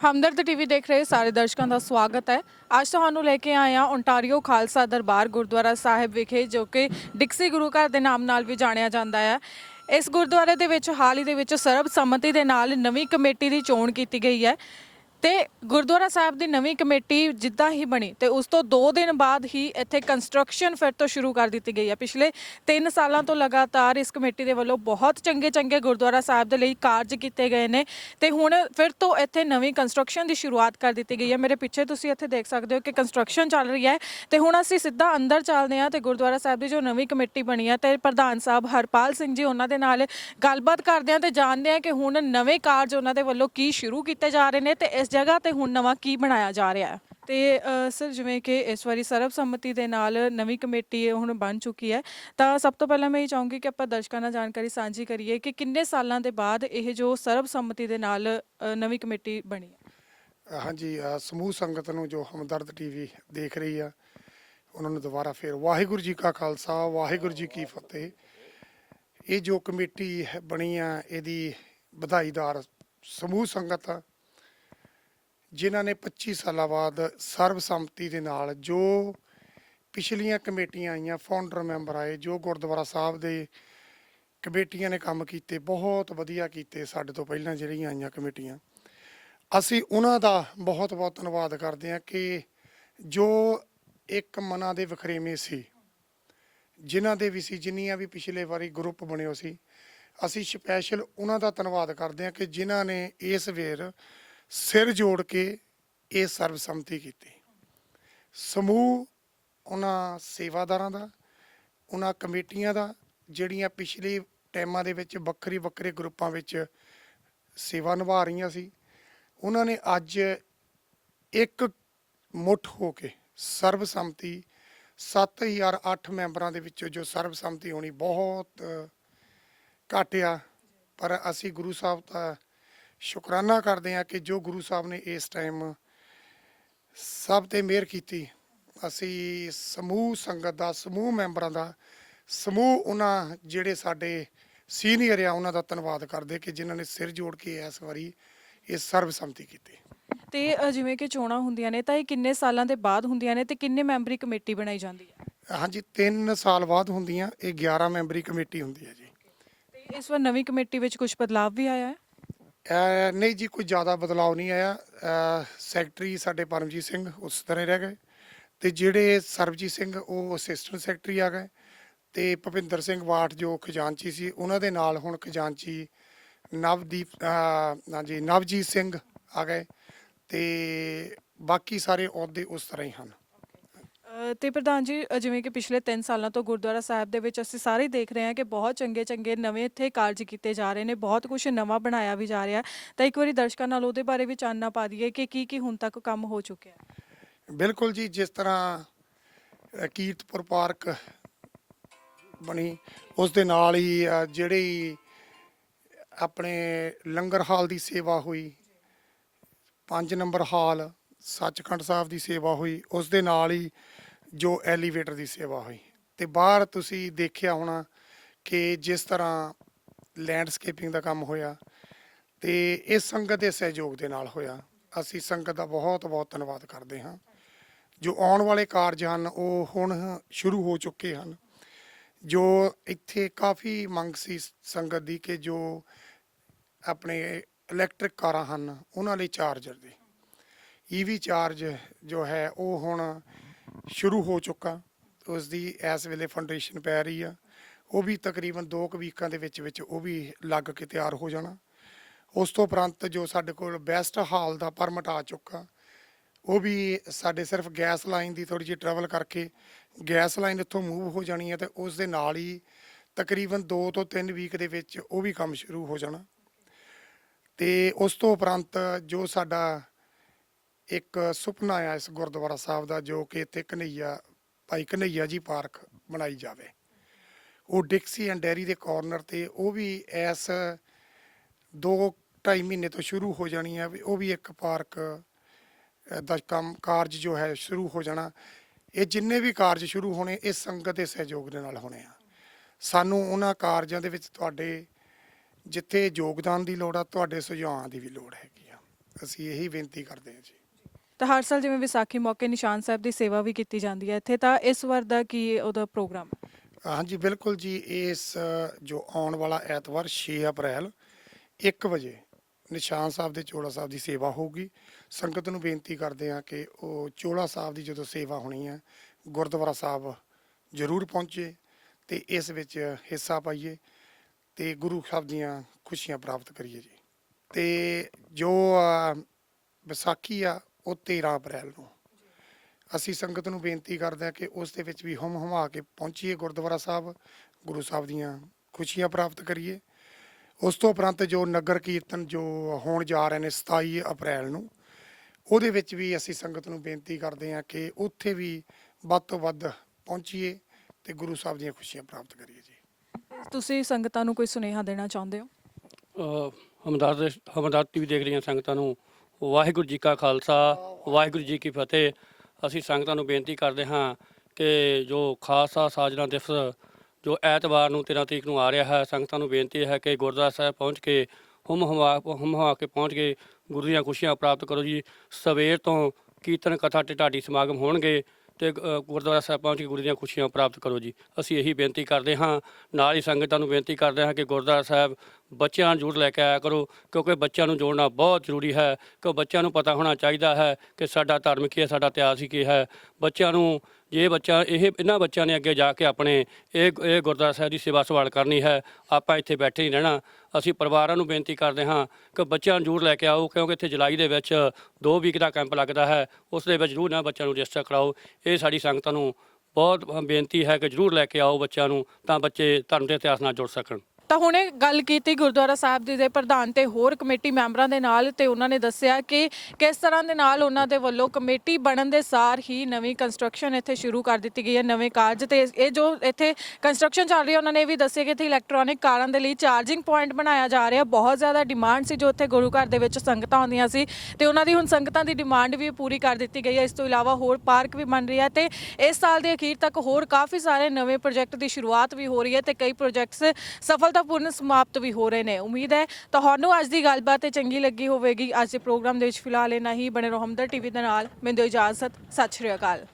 ਹਮਦਰਦ TV ਦੇਖ ਰਹੇ ਸਾਰੇ ਦਰਸ਼ਕਾਂ ਦਾ ਸਵਾਗਤ ਹੈ। ਅੱਜ ਤੁਹਾਨੂੰ ਲੈ ਕੇ ਆਏ ਹਾਂ ਓਨਟਾਰੀਓ ਖਾਲਸਾ ਦਰਬਾਰ ਗੁਰਦੁਆਰਾ ਸਾਹਿਬ ਵਿਖੇ, ਜੋ ਕਿ ਡਿਕਸੀ ਗੁਰੂ ਘਰ ਦੇ ਨਾਮ ਨਾਲ ਵੀ ਜਾਣਿਆ ਜਾਂਦਾ ਹੈ। ਇਸ ਗੁਰਦੁਆਰੇ ਦੇ ਵਿੱਚ, ਹਾਲ ਹੀ ਦੇ ਵਿੱਚ ਸਰਬਸੰਮਤੀ ਦੇ ਨਾਲ ਨਵੀਂ ਕਮੇਟੀ ਦੀ ਚੋਣ ਕੀਤੀ ਗਈ ਹੈ। ਤੇ ਗੁਰਦੁਆਰਾ ਸਾਹਿਬ ਦੀ ਨਵੀਂ ਕਮੇਟੀ ਜਿੱਦਾਂ ਹੀ ਬਣੀ ਤੇ ਉਸ ਤੋਂ 2 ਦਿਨ ਬਾਅਦ ਹੀ ਇੱਥੇ ਕੰਸਟਰਕਸ਼ਨ ਫਿਰ ਤੋਂ ਸ਼ੁਰੂ ਕਰ ਦਿੱਤੀ ਗਈ ਹੈ। ਪਿਛਲੇ 3 ਸਾਲਾਂ ਤੋਂ ਲਗਾਤਾਰ ਇਸ ਕਮੇਟੀ ਦੇ ਵੱਲੋਂ ਬਹੁਤ ਚੰਗੇ ਚੰਗੇ ਗੁਰਦੁਆਰਾ ਸਾਹਿਬ ਦੇ ਲਈ ਕਾਰਜ ਕੀਤੇ ਗਏ ਨੇ ਤੇ ਹੁਣ ਫਿਰ ਤੋਂ ਇੱਥੇ ਨਵੀਂ ਕੰਸਟਰਕਸ਼ਨ ਦੀ ਸ਼ੁਰੂਆਤ ਕਰ ਦਿੱਤੀ ਗਈ ਹੈ। ਮੇਰੇ ਪਿੱਛੇ ਤੁਸੀਂ ਇੱਥੇ ਦੇਖ ਸਕਦੇ ਹੋ ਕਿ ਕੰਸਟਰਕਸ਼ਨ ਚੱਲ ਰਹੀ ਹੈ ਤੇ ਹੁਣ ਅਸੀਂ ਸਿੱਧਾ ਅੰਦਰ ਚੱਲਦੇ ਹਾਂ ਤੇ ਗੁਰਦੁਆਰਾ ਸਾਹਿਬ ਦੀ ਜੋ ਨਵੀਂ ਕਮੇਟੀ ਬਣੀ ਹੈ ਤੇ ਪ੍ਰਧਾਨ ਸਾਹਿਬ ਹਰਪਾਲ ਸਿੰਘ ਜੀ ਉਹਨਾਂ ਦੇ ਨਾਲ ਗੱਲਬਾਤ ਕਰਦੇ ਹਾਂ ਤੇ ਜਾਣਦੇ ਹਾਂ ਕਿ ਹੁਣ ਨਵੇਂ ਕਾਰਜ ਉਹਨਾਂ ਦੇ ਵੱਲੋਂ ਕੀ ਸ਼ੁਰੂ ਕੀਤੇ ਜਾ ਰਹੇ ਨੇ ਤੇ ਇਸ ਜਗ੍ਹਾ ਤੇ ਹੁਣ ਨਵਾਂ ਕੀ ਬਣਾਇਆ ਜਾ ਰਿਹਾ ਹੈ? ਤੇ ਸਰ, ਜਿਵੇਂ ਕਿ ਇਸ ਵਾਰੀ ਸਰਬਸੰਮਤੀ ਦੇ ਨਾਲ ਨਵੀਂ ਕਮੇਟੀ ਹੁਣ ਬਣ ਚੁੱਕੀ ਹੈ, ਤਾਂ ਸਭ ਤੋਂ ਪਹਿਲਾਂ ਮੈਂ ਇਹ ਚਾਹੂੰਗੀ ਕਿ ਆਪਾਂ ਦਰਸ਼ਕਾਂ ਨਾਲ ਜਾਣਕਾਰੀ ਸਾਂਝੀ ਕਰੀਏ ਕਿ ਕਿੰਨੇ ਸਾਲਾਂ ਦੇ ਬਾਅਦ ਇਹ ਜੋ ਸਰਬਸੰਮਤੀ ਦੇ ਨਾਲ ਨਵੀਂ ਕਮੇਟੀ ਬਣੀ ਹੈ? ਹਾਂਜੀ ਸਮੂਹ ਸੰਗਤ ਨੂੰ ਜੋ ਹਮਦਰਦ ਟੀਵੀ ਦੇਖ ਰਹੀ ਆ, ਉਹਨਾਂ ਨੂੰ ਦੁਬਾਰਾ ਫੇਰ ਵਾਹਿਗੁਰੂ ਜੀ ਕਾ ਖਾਲਸਾ, ਵਾਹਿਗੁਰੂ ਜੀ ਕੀ ਫਤਿਹ। ਇਹ ਜੋ ਕਮੇਟੀ ਬਣੀ ਆ, ਇਹਦੀ ਵਧਾਈਦਾਰ ਸਮੂਹ ਸੰਗਤ ਆ ਜਿਨ੍ਹਾਂ ਨੇ 25 ਸਾਲਾਂ ਬਾਅਦ ਸਰਬਸੰਮਤੀ ਦੇ ਨਾਲ ਜੋ ਪਿਛਲੀਆਂ ਕਮੇਟੀਆਂ ਆਈਆਂ ਫਾਊਂਡਰ ਮੈਂਬਰ ਆਏ, ਜੋ ਗੁਰਦੁਆਰਾ ਸਾਹਿਬ ਦੇ ਕਮੇਟੀਆਂ ਨੇ ਕੰਮ ਕੀਤੇ, ਬਹੁਤ ਵਧੀਆ ਕੀਤੇ ਸਾਡੇ ਤੋਂ ਪਹਿਲਾਂ ਜਿਹੜੀਆਂ ਆਈਆਂ ਕਮੇਟੀਆਂ। ਅਸੀਂ ਉਹਨਾਂ ਦਾ ਬਹੁਤ ਬਹੁਤ ਧੰਨਵਾਦ ਕਰਦੇ ਹਾਂ ਕਿ ਜੋ ਇੱਕ ਮਨਾਂ ਦੇ ਵਖਰੇਵੇਂ ਸੀ, ਜਿਨ੍ਹਾਂ ਦੇ ਵੀ ਸੀ, ਜਿੰਨੀਆਂ ਵੀ ਪਿਛਲੇ ਵਾਰੀ ਗਰੁੱਪ ਬਣਿਓ ਸੀ, ਅਸੀਂ ਸਪੈਸ਼ਲ ਉਹਨਾਂ ਦਾ ਧੰਨਵਾਦ ਕਰਦੇ ਹਾਂ ਕਿ ਜਿਨ੍ਹਾਂ ਨੇ ਇਸ ਵੇਰ ਸਿਰ ਜੋੜ ਕੇ ਇਹ ਸਰਬਸੰਮਤੀ ਕੀਤੀ। ਸਮੂਹ ਉਹਨਾਂ ਸੇਵਾਦਾਰਾਂ ਦਾ, ਉਹਨਾਂ ਕਮੇਟੀਆਂ ਦਾ, ਜਿਹੜੀਆਂ ਪਿਛਲੇ ਟਾਈਮਾਂ ਦੇ ਵਿੱਚ ਵੱਖਰੀ ਵੱਖਰੇ ਗਰੁੱਪਾਂ ਵਿੱਚ ਸੇਵਾ ਨਿਭਾ ਰਹੀਆਂ ਸੀ, ਉਹਨਾਂ ਨੇ ਅੱਜ ਇੱਕ ਮੁੱਠ ਹੋ ਕੇ ਸਰਬਸੰਮਤੀ 7008 ਮੈਂਬਰਾਂ ਦੇ ਵਿੱਚੋਂ ਜੋ ਸਰਬਸੰਮਤੀ ਹੋਣੀ ਬਹੁਤ ਘੱਟ ਆ। ਪਰ ਅਸੀਂ ਗੁਰੂ ਸਾਹਿਬ ਦਾ ਸ਼ੁਕਰਾਨਾ ਕਰਦੇ ਹਾਂ ਕਿ ਜੋ ਗੁਰੂ ਸਾਹਿਬ ਨੇ ਇਸ ਟਾਈਮ ਸਭ ਤੇ ਮਿਹਰ ਕੀਤੀ। ਅਸੀਂ ਸਮੂਹ ਸੰਗਤ ਦਾ ਸਮੂਹ ਮੈਂਬਰਾਂ ਦਾ ਸਮੂਹ ਉਹਨਾਂ ਜਿਹੜੇ ਸਾਡੇ ਸੀਨੀਅਰ ਆ ਉਹਨਾਂ ਦਾ ਧੰਨਵਾਦ ਕਰਦੇ ਕਿ ਜਿਨ੍ਹਾਂ ਨੇ ਸਿਰ ਜੋੜ ਕੇ ਇਸ ਵਾਰੀ ਇਹ ਸਰਬਸੰਮਤੀ ਕੀਤੀ। ਤੇ ਅ, ਜਿਵੇਂ ਕਿ ਚੋਣਾਂ ਹੁੰਦੀਆਂ ਨੇ ਤਾਂ ਇਹ ਕਿੰਨੇ ਸਾਲਾਂ ਦੇ ਬਾਅਦ ਹੁੰਦੀਆਂ ਨੇ ਤੇ ਕਿੰਨੇ ਮੈਂਬਰੀ ਕਮੇਟੀ ਬਣਾਈ ਜਾਂਦੀ ਹੈ? ਹਾਂਜੀ 3 ਸਾਲ ਬਾਅਦ ਹੁੰਦੀਆਂ ਇਹ 11 ਮੈਂਬਰੀ ਕਮੇਟੀ ਹੁੰਦੀ ਹੈ ਜੀ। ਤੇ ਇਸ ਵਾਰ ਨਵੀਂ ਕਮੇਟੀ ਵਿੱਚ ਕੁਝ ਬਦਲਾਅ ਵੀ ਆਇਆ ਹੈ? ਨਹੀਂ ਜੀ, ਕੋਈ ਜ਼ਿਆਦਾ ਬਦਲਾਅ ਨਹੀਂ ਆਇਆ। ਸੈਕਟਰੀ ਸਾਡੇ ਪਰਮਜੀਤ ਸਿੰਘ ਉਸ ਤਰ੍ਹਾਂ ਰਹਿ ਗਏ ਤੇ ਜਿਹੜੇ ਸਰਬਜੀਤ ਸਿੰਘ, ਉਹ ਅਸਿਸਟੈਂਟ ਸੈਕਟਰੀ ਆ ਗਏ ਤੇ ਭਪਿੰਦਰ ਸਿੰਘ ਵਾਟ ਜੋ ਖਜ਼ਾਨਚੀ ਸੀ, ਉਹਨਾਂ ਦੇ ਨਾਲ ਹੁਣ ਖਜ਼ਾਨਚੀ ਨਵਦੀਪ ਹਾਂਜੀ, ਨਵਜੀਤ ਸਿੰਘ ਆ ਗਏ ਤੇ ਬਾਕੀ ਸਾਰੇ ਅਹੁਦੇ ਉਸ ਤਰ੍ਹਾਂ ਹੀ ਹਨ। ਅ, ਤੇ ਪ੍ਰਧਾਨ ਜੀ ਅ, ਜਿਵੇਂ ਕਿ ਪਿਛਲੇ 3 ਸਾਲਾਂ ਤੋਂ ਗੁਰਦੁਆਰਾ ਸਾਹਿਬ ਦੇ ਵਿੱਚ ਅਸੀਂ ਸਾਰੇ ਦੇਖ ਰਹੇ ਹਾਂ ਕਿ ਬਹੁਤ ਚੰਗੇ ਚੰਗੇ ਨਵੇਂ ਇੱਥੇ ਕਾਰਜ ਕੀਤੇ ਜਾ ਰਹੇ ਨੇ ਬਹੁਤ ਕੁਝ ਨਵਾਂ ਬਣਾਇਆ ਵੀ ਜਾ ਰਿਹਾ। ਤਾਂ ਇੱਕ ਵਾਰੀ ਦਰਸ਼ਕਾਂ ਨਾਲ ਉਹਦੇ ਬਾਰੇ ਵੀ ਚਾਨਣਾ ਪਾ ਦਈਏ ਕਿ ਕੀ ਕੀ ਹੁਣ ਤੱਕ ਕੰਮ ਹੋ ਚੁੱਕਿਆ ਹੈ। ਬਿਲਕੁਲ ਜੀ ਜਿਸ ਤਰ੍ਹਾਂ ਅ, ਕੀਰਤਪੁਰ ਪਾਰਕ ਬਣੀ ਉਸ ਦੇ ਨਾਲ ਹੀ ਅ, ਜਿਹੜੀ ਆਪਣੇ ਲੰਗਰ ਹਾਲ ਦੀ ਸੇਵਾ ਹੋਈ 5 ਨੰਬਰ ਹਾਲ ਸੱਚਖੰਡ ਸਾਹਿਬ ਦੀ ਸੇਵਾ ਹੋਈ ਉਸ ਦੇ ਨਾਲ ਹੀ ਜੋ ਐਲੀਵੇਟਰ ਦੀ ਸੇਵਾ ਹੋਈ। ਤੇ ਬਾਹਰ ਤੁਸੀਂ ਦੇਖਿਆ ਹੋਣਾ ਕਿ ਜਿਸ ਤਰ੍ਹਾਂ ਲੈਂਡਸਕੇਪਿੰਗ ਦਾ ਕੰਮ ਹੋਇਆ ਤੇ ਇਸ ਸੰਗਤ ਦੇ ਸਹਿਯੋਗ ਦੇ ਨਾਲ ਹੋਇਆ। ਅਸੀਂ ਸੰਗਤ ਦਾ ਬਹੁਤ ਬਹੁਤ ਧੰਨਵਾਦ ਕਰਦੇ ਹਾਂ। ਜੋ ਆਉਣ ਵਾਲੇ ਕਾਰਜ ਹਨ, ਉਹ ਹੁਣ ਸ਼ੁਰੂ ਹੋ ਚੁੱਕੇ ਹਨ। ਜੋ ਇੱਥੇ ਕਾਫੀ ਮੰਗ ਸੀ ਸੰਗਤ ਦੀ ਕਿ ਜੋ ਆਪਣੇ ਇਲੈਕਟ੍ਰਿਕ ਕਾਰਾਂ ਹਨ, ਉਹਨਾਂ ਲਈ ਚਾਰਜਰ ਦੀ। ਈਵੀ ਚਾਰਜ ਜੋ ਹੈ, ਉਹ ਹੁਣ ਸ਼ੁਰੂ ਹੋ ਚੁੱਕਾ। ਉਸ ਦੀ ਇਸ ਵੇਲੇ ਫਾਊਂਡੇਸ਼ਨ ਪੈ ਰਹੀ ਆ। ਉਹ ਵੀ ਤਕਰੀਬਨ 2 ਕੁ ਵੀਕਾਂ ਦੇ ਵਿੱਚ ਵਿੱਚ ਉਹ ਵੀ ਲੱਗ ਕੇ ਤਿਆਰ ਹੋ ਜਾਣਾ। ਉਸ ਤੋਂ ਉਪਰੰਤ ਜੋ ਸਾਡੇ ਕੋਲ ਬੈਸਟ ਹਾਲ ਦਾ ਪਰਮਿਟ ਆ ਚੁੱਕਾ, ਉਹ ਵੀ ਸਾਡੇ ਸਿਰਫ ਗੈਸ ਲਾਈਨ ਦੀ ਥੋੜੀ ਜਿਹੀ ਟਰੈਵਲ ਕਰਕੇ ਗੈਸ ਲਾਈਨ ਇੱਥੋਂ ਮੂਵ ਹੋ ਜਾਣੀ ਹੈ ਤੇ ਉਸ ਦੇ ਨਾਲ ਹੀ ਤਕਰੀਬਨ 2 ਤੋਂ 3 ਵੀਕ ਦੇ ਵਿੱਚ ਉਹ ਵੀ ਕੰਮ ਸ਼ੁਰੂ ਹੋ ਜਾਣਾ। ਤੇ ਉਸ ਤੋਂ ਉਪਰੰਤ ਜੋ ਸਾਡਾ ਇੱਕ ਸੁਪਨਾ ਆ ਇਸ ਗੁਰਦੁਆਰਾ ਸਾਹਿਬ ਦਾ, ਜੋ ਕਿ ਇੱਥੇ ਕਨਈਆ ਭਾਈ ਕਨਈਆ ਜੀ ਪਾਰਕ ਬਣਾਈ ਜਾਵੇ। ਉਹ ਡਿਕਸੀ ਐਂਡ ਡੈਰੀ ਦੇ ਕਾਰਨਰ ਤੇ ਉਹ ਵੀ ਇਸ ਦੋ ਢਾਈ ਮਹੀਨੇ ਤੋਂ ਸ਼ੁਰੂ ਹੋ ਜਾਣੀ ਹੈ ਵੀ ਉਹ ਵੀ ਇੱਕ ਪਾਰਕ ਦਾ ਕੰਮ, ਕਾਰਜ ਜੋ ਹੈ ਸ਼ੁਰੂ ਹੋ ਜਾਣਾ। ਇਹ ਜਿੰਨੇ ਵੀ ਕਾਰਜ ਸ਼ੁਰੂ ਹੋਣੇ, ਇਹ ਸੰਗਤ ਦੇ ਸਹਿਯੋਗ ਦੇ ਨਾਲ ਹੋਣੇ ਆ। ਸਾਨੂੰ ਉਹਨਾਂ ਕਾਰਜਾਂ ਦੇ ਵਿੱਚ ਤੁਹਾਡੇ ਜਿੱਥੇ ਯੋਗਦਾਨ ਦੀ ਲੋੜ ਆ, ਤੁਹਾਡੇ ਸੁਝਾਆਂ ਦੀ ਵੀ ਲੋੜ ਹੈਗੀ ਆ। ਅਸੀਂ ਇਹੀ ਬੇਨਤੀ ਕਰਦੇ ਹਾਂ ਜੀ। ਤਾਂ ਹਰ ਸਾਲ ਜਿਵੇਂ ਵਿਸਾਖੀ ਮੌਕੇ ਨਿਸ਼ਾਨ ਸਾਹਿਬ ਦੀ ਸੇਵਾ ਵੀ ਕੀਤੀ ਜਾਂਦੀ ਹੈ। ਇੱਥੇ ਤਾਂ ਇਸ ਵਾਰ ਦਾ ਕੀ ਉਹਦਾ ਪ੍ਰੋਗਰਾਮ ਹੈ? ਹਾਂਜੀ ਬਿਲਕੁਲ ਜੀ। ਇਸ ਜੋ ਆਉਣ ਵਾਲਾ ਐਤਵਾਰ 6 ਅਪ੍ਰੈਲ 1 ਵਜੇ ਨਿਸ਼ਾਨ ਸਾਹਿਬ ਦੇ ਚੋਲਾ ਸਾਹਿਬ ਦੀ ਸੇਵਾ ਹੋਊਗੀ। ਸੰਗਤ ਨੂੰ ਬੇਨਤੀ ਕਰਦੇ ਹਾਂ ਕਿ ਉਹ ਚੋਲਾ ਸਾਹਿਬ ਦੀ ਜਦੋਂ ਸੇਵਾ ਹੋਣੀ ਹੈ ਗੁਰਦੁਆਰਾ ਸਾਹਿਬ ਜ਼ਰੂਰ ਪਹੁੰਚੇ ਤੇ ਇਸ ਵਿੱਚ ਹਿੱਸਾ ਪਾਈਏ ਤੇ ਗੁਰੂ ਸਾਹਿਬ ਦੀਆਂ ਖੁਸ਼ੀਆਂ ਪ੍ਰਾਪਤ ਕਰੀਏ ਜੀ। ਤੇ ਜੋ ਅ, ਵਿਸਾਖੀ ਆ ਉਹ 13 ਅਪ੍ਰੈਲ ਨੂੰ। ਅਸੀਂ ਸੰਗਤ ਨੂੰ ਬੇਨਤੀ ਕਰਦੇ ਹਾਂ ਕਿ ਉਸ ਦੇ ਵਿੱਚ ਵੀ ਹਮ ਹਮਾ ਕੇ ਪਹੁੰਚੀਏ ਗੁਰਦੁਆਰਾ ਸਾਹਿਬ ਗੁਰੂ ਸਾਹਿਬ ਦੀਆਂ ਖੁਸ਼ੀਆਂ ਪ੍ਰਾਪਤ ਕਰੀਏ। ਉਸ ਤੋਂ ਉਪਰੰਤ ਜੋ ਨਗਰ ਕੀਰਤਨ ਜੋ ਹੋਣ ਜਾ ਰਹੇ ਨੇ 27 ਅਪ੍ਰੈਲ ਨੂੰ ਉਹਦੇ ਵਿੱਚ ਵੀ ਅਸੀਂ ਸੰਗਤ ਨੂੰ ਬੇਨਤੀ ਕਰਦੇ ਹਾਂ ਕਿ ਉੱਥੇ ਵੀ ਵੱਧ ਤੋਂ ਵੱਧ ਪਹੁੰਚੀਏ ਤੇ ਗੁਰੂ ਸਾਹਿਬ ਦੀਆਂ ਖੁਸ਼ੀਆਂ ਪ੍ਰਾਪਤ ਕਰੀਏ ਜੀ। ਤੁਸੀਂ ਸੰਗਤਾਂ ਨੂੰ ਕੋਈ ਸੁਨੇਹਾ ਦੇਣਾ ਚਾਹੁੰਦੇ ਹੋ? ਅ, ਹਮਦਰ ਦੇ ਹਮਦਰ ਟੀਵੀ ਦੇਖ ਰਹੀਆਂ ਸੰਗਤਾਂ ਨੂੰ ਵਾਹਿਗੁਰੂ ਜੀ ਕਾ ਖਾਲਸਾ, ਵਾਹਿਗੁਰੂ ਜੀ ਕੀ ਫਤਿਹ। ਅਸੀਂ ਸੰਗਤਾਂ ਨੂੰ ਬੇਨਤੀ ਕਰਦੇ ਹਾਂ ਕਿ ਜੋ ਖਾਲਸਾ ਸਾਜਨਾ ਦਿਵਸ ਜੋ ਐਤਵਾਰ ਨੂੰ 13 ਤਰੀਕ ਨੂੰ ਆ ਰਿਹਾ ਹੈ, ਸੰਗਤਾਂ ਨੂੰ ਬੇਨਤੀ ਹੈ ਕਿ ਗੁਰਦੁਆਰਾ ਸਾਹਿਬ ਪਹੁੰਚ ਕੇ, ਹਮ ਹਵਾ ਹਮ ਹਵਾ ਕੇ ਪਹੁੰਚ ਕੇ ਗੁਰੂ ਦੀਆਂ ਖੁਸ਼ੀਆਂ ਪ੍ਰਾਪਤ ਕਰੋ ਜੀ। ਸਵੇਰ ਤੋਂ ਕੀਰਤਨ ਕਥਾ ਤੇ ਢਾਡੀ ਸਮਾਗਮ ਹੋਣਗੇ ਤੇ ਗੁਰਦੁਆਰਾ ਸਾਹਿਬ ਪਹੁੰਚ ਕੇ ਗੁਰੂ ਦੀਆਂ ਖੁਸ਼ੀਆਂ ਪ੍ਰਾਪਤ ਕਰੋ ਜੀ। ਅਸੀਂ ਇਹੀ ਬੇਨਤੀ ਕਰਦੇ ਹਾਂ, ਨਾਲ ਹੀ ਸੰਗਤਾਂ ਨੂੰ ਬੇਨਤੀ ਕਰਦੇ ਹਾਂ ਕਿ ਗੁਰਦੁਆਰਾ ਸਾਹਿਬ ਬੱਚਿਆਂ ਨੂੰ ਜ਼ਰੂਰ ਲੈ ਕੇ ਆਇਆ ਕਰੋ, ਕਿਉਂਕਿ ਬੱਚਿਆਂ ਨੂੰ ਜੋੜਨਾ ਬਹੁਤ ਜ਼ਰੂਰੀ ਹੈ ਕਿ ਬੱਚਿਆਂ ਨੂੰ ਪਤਾ ਹੋਣਾ ਚਾਹੀਦਾ ਹੈ ਕਿ ਸਾਡਾ ਧਰਮ ਕੀ ਹੈ, ਸਾਡਾ ਇਤਿਹਾਸ ਕੀ ਹੈ। ਬੱਚਿਆਂ ਨੂੰ, ਜੇ ਬੱਚਾ, ਇਹ, ਇਹਨਾਂ ਬੱਚਿਆਂ ਨੇ ਅੱਗੇ ਜਾ ਕੇ ਆਪਣੇ ਇਹ ਇਹ ਗੁਰਦੁਆਰਾ ਸਾਹਿਬ ਦੀ ਸੇਵਾ ਸੰਭਾਲ ਕਰਨੀ ਹੈ, ਆਪਾਂ ਇੱਥੇ ਬੈਠੇ ਹੀ ਰਹਿਣਾ। ਅਸੀਂ ਪਰਿਵਾਰਾਂ ਨੂੰ ਬੇਨਤੀ ਕਰਦੇ ਹਾਂ ਕਿ ਬੱਚਿਆਂ ਨੂੰ ਜ਼ਰੂਰ ਲੈ ਕੇ ਆਓ, ਕਿਉਂਕਿ ਇੱਥੇ ਜੁਲਾਈ ਦੇ ਵਿੱਚ ਦੋ ਵੀਕ ਦਾ ਕੈਂਪ ਲੱਗਦਾ ਹੈ, ਉਸ ਦੇ ਵਿੱਚ ਜ਼ਰੂਰ ਨਾ ਬੱਚਿਆਂ ਨੂੰ ਰਜਿਸਟਰ ਕਰਾਓ। ਇਹ ਸਾਡੀ ਸੰਗਤਾਂ ਨੂੰ ਬਹੁਤ ਬੇਨਤੀ ਹੈ ਕਿ ਜ਼ਰੂਰ ਲੈ ਕੇ ਆਓ ਬੱਚਿਆਂ ਨੂੰ, ਤਾਂ ਬੱਚੇ ਧਰਮ ਦੇ ਇਤਿਹਾਸ ਨਾਲ ਜੁੜ ਸਕਣ। ਤਾਂ ਹੁਣੇ ਗੱਲ ਕੀਤੀ ਗੁਰਦੁਆਰਾ ਸਾਹਿਬ ਜੀ ਦੇ ਪ੍ਰਧਾਨ ਤੇ ਹੋਰ ਕਮੇਟੀ ਮੈਂਬਰਾਂ ਦੇ ਨਾਲ ਤੇ ਉਹਨਾਂ ਨੇ ਦੱਸਿਆ ਕਿ ਕਿਸ ਤਰ੍ਹਾਂ ਦੇ ਨਾਲ ਉਹਨਾਂ ਦੇ ਵੱਲੋਂ ਕਮੇਟੀ ਬਣਨ ਦੇ ਸਾਰ ਹੀ ਨਵੀਂ ਕੰਸਟਰਕਸ਼ਨ ਇੱਥੇ ਸ਼ੁਰੂ ਕਰ ਦਿੱਤੀ ਗਈ ਹੈ, ਨਵੇਂ ਕਾਰਜ ਤੇ ਇਹ ਜੋ ਇੱਥੇ ਕੰਸਟਰਕਸ਼ਨ ਚੱਲ ਰਹੀ ਹੈ, ਉਹਨਾਂ ਨੇ ਇਹ ਵੀ ਦੱਸਿਆ ਕਿ ਇੱਥੇ ਇਲੈਕਟ੍ਰੋਨਿਕ ਕਾਰਾਂ ਦੇ ਲਈ ਚਾਰਜਿੰਗ ਪੁਆਇੰਟ ਬਣਾਇਆ ਜਾ ਰਿਹਾ, ਬਹੁਤ ਜ਼ਿਆਦਾ ਡਿਮਾਂਡ ਸੀ ਜੋ ਇੱਥੇ ਗੁਰੂ ਘਰ ਦੇ ਵਿੱਚ ਸੰਗਤਾਂ ਆਉਂਦੀਆਂ ਸੀ ਤੇ ਉਹਨਾਂ ਦੀ ਹੁਣ ਸੰਗਤਾਂ ਦੀ ਡਿਮਾਂਡ ਵੀ ਪੂਰੀ ਕਰ ਦਿੱਤੀ ਗਈ ਹੈ। ਇਸ ਤੋਂ ਇਲਾਵਾ ਹੋਰ ਪਾਰਕ ਵੀ ਬਣ ਰਹੀ ਹੈ ਤੇ ਇਸ ਸਾਲ ਦੇ ਅਖੀਰ ਤੱਕ ਹੋਰ ਕਾਫੀ ਸਾਰੇ ਨਵੇਂ ਪ੍ਰੋਜੈਕਟ ਦੀ ਸ਼ੁਰੂਆਤ ਵੀ ਹੋ ਰਹੀ ਹੈ ਤੇ ਕਈ ਪ੍ਰੋਜੈਕਟਸ ਸਫਲਤਾਪੂਰਨ ਸਮਾਪਤ ਵੀ ਹੋ ਰਹੇ ਨੇ। ਉਮੀਦ ਹੈ ਤੁਹਾਨੂੰ ਅੱਜ ਦੀ ਗੱਲਬਾਤ ਤੇ ਚੰਗੀ ਲੱਗੀ ਹੋਵੇਗੀ। ਅੱਜ ਦੇ ਪ੍ਰੋਗਰਾਮ ਦੇ ਵਿੱਚ ਫਿਲਹਾਲ ਇਹਨਾਂ ਹੀ। ਬਣੇ ਰਹੋ ਹਮਦਰ ਟੀਵੀ ਦੇ ਨਾਲ। ਮੈਨੂੰ ਇਜਾਜ਼ਤ ਸਤਿ ਸ਼੍ਰੀ ਅਕਾਲ।